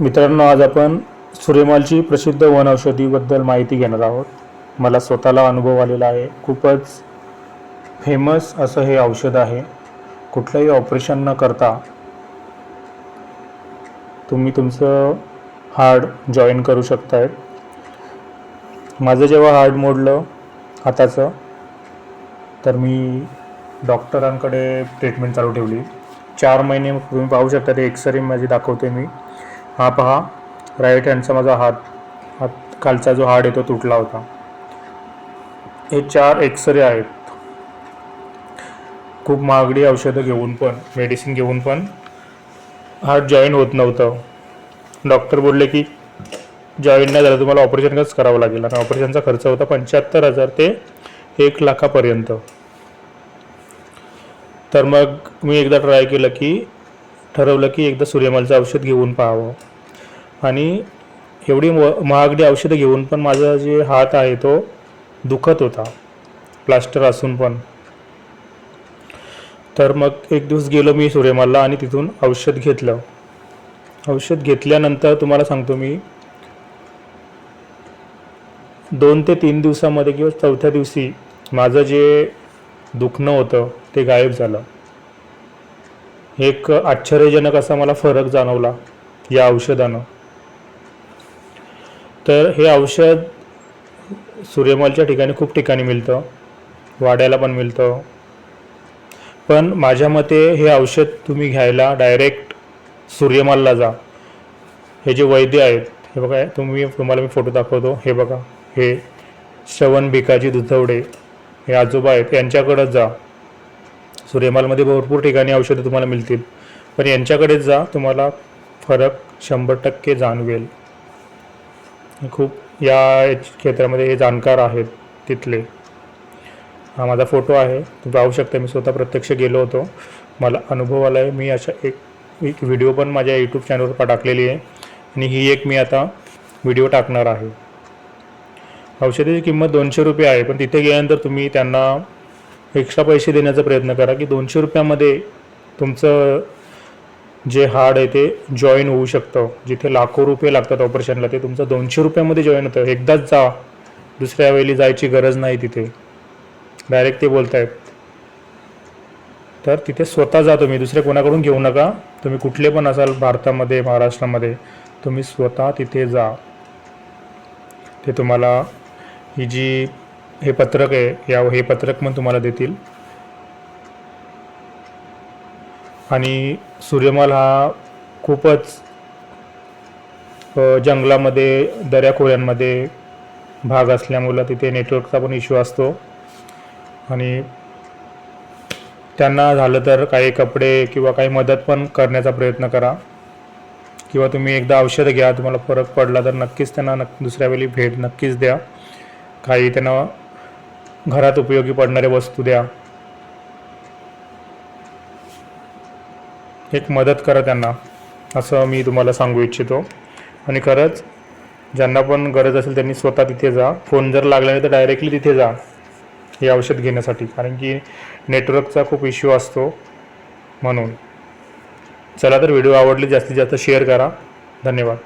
मित्रांनो आज आपण सूर्यमालची प्रसिद्ध वनौषधीबद्दल माहिती घेणार आहोत. मला स्वतःला अनुभव आलेला आहे. खूपच फेमस असं हे औषध आहे. कुठलंही ऑपरेशन न करता तुम्ही तुमचं हार्ड जॉईन करू शकताय. माझं जेव्हा हार्ड मोडलं हाताचं तर मी डॉक्टरांकडे ट्रीटमेंट चालू ठेवली. चार महिने तुम्ही पाहू शकता ते एक्सरे माझी दाखवते मी. हा पहा. राईट हँडचा माझा हात. हात खालचा जो हाड आहे तो तुटला होता. हे चार एक्सरे आहेत. खूप महागडी औषधं घेऊन पण मेडिसिन घेऊन पण हार्ट जॉईन होत नव्हतं. डॉक्टर बोलले की जॉईन नाही झालं तुम्हाला ऑपरेशनच करावं लागेल? आणि ऑपरेशनचा खर्च होता पंच्याहत्तर हजार ते एक लाखापर्यंत. तर मग मी एकदा ट्राय केलं की ठरवलं की एकदा सूर्यमालचं औषध घेऊन पाहावं. आणि एवढी म महागडी औषधं घेऊन पण माझा जे हात आहे तो दुखत होता. प्लास्टर असून पण. तर मग एक दिवस गेलो मी सूर्यमालला आणि तिथून औषध घेतलं. औषध घेतल्यानंतर तुम्हाला सांगतो मी दोन ते तीन दिवसामध्ये किंवा चौथ्या दिवशी माझं जे दुखणं होतं ते गायब झालं. एक आश्चर्यजनक असा मला फरक जाणवला या औषधानं. तर हे औषध सूर्यमलच्या ठिकाणी खूप ठिकाणी मिळतं वाड्याला पण मिळतं. पण माझ्या मते हे औषध तुम्ही घ्यायला डायरेक्ट सूर्यमालला जा. हे जे वैद्य आहेत हे बघा तुम्ही तुम्हाला मी फोटो दाखवतो. हे बघा हे श्रवण भिकाजी दुधवडे हे आजोबा आहेत यांच्याकडंच जा. सूर्यमालमध्ये भरपूर ठिकाणी औषधं तुम्हाला मिळतील. पण यांच्याकडेच जा तुम्हाला फरक शंभर टक्के जाणवेल. खूप या क्षेत्रामध्ये हे जाणकार आहेत तिथले. हा माझा फोटो आहे. तुम्ही पाहू शकता मी स्वतः प्रत्यक्ष गेलो होतो. मला अनुभव आला आहे मी अशा एक एक व्हिडिओ पण माझ्या यूट्यूब चॅनलवर टाकलेली आहे. आणि ही एक मी आता व्हिडिओ टाकणार आहे. औषधाची किंमत दोनशे रुपये आहे. पण तिथे गेल्यानंतर तुम्ही त्यांना एक्स्ट्रा पैसे देण्याचा प्रयत्न करा की दोनशे रुपयामध्ये तुमचं जे हाड आहे ते जॉईन होऊ शकतं. जिथे लाखो रुपये लागतात ऑपरेशनला ते तुमचं दोनशे रुपयामध्ये जॉईन होतं. एकदाच जा. दुसऱ्या वेळी जायची गरज नाही तिथे. डायरेक्ट ते बोलत आहेत तर तिथे स्वतः जा तुम्ही. दुसरे कोणाकडून घेऊ नका. तुम्ही कुठले पण असाल भारतामध्ये महाराष्ट्रामध्ये तुम्ही स्वतः तिथे जा. ते तुम्हाला ही जी हे पत्रक आहे या हे पत्रक पण तुम्हाला देतील. आणि सूर्यमाल हा खूपच जंगलामध्ये दऱ्याखोऱ्यांमध्ये भाग असल्यामुळं तिथे नेटवर्कचा पण इश्यू असतो. आणि त्यांना झालं तर काही कपडे किंवा काही मदत पण करण्याचा प्रयत्न करा. किंवा तुम्ही एकदा औषधं घ्या तुम्हाला फरक पडला तर नक्कीच त्यांना नक् दुसऱ्या वेळी भेट नक्कीच द्या. काही त्यांना घरात उपयोगी पडणाऱ्या वस्तू द्या. एक मदत करा त्यांना असं मी तुम्हाला सांगू इच्छितो. आणि खरंच ज्यांना पण गरज असेल त्यांनी स्वतः तिथे जा. फोन जर लागला नाही तर डायरेक्टली तिथे जा हे औषध घेण्यासाठी. कारण की नेटवर्कचा खूप इश्यू असतो म्हणून. चला तर व्हिडिओ आवडले जास्तीत जास्त शेअर करा. धन्यवाद.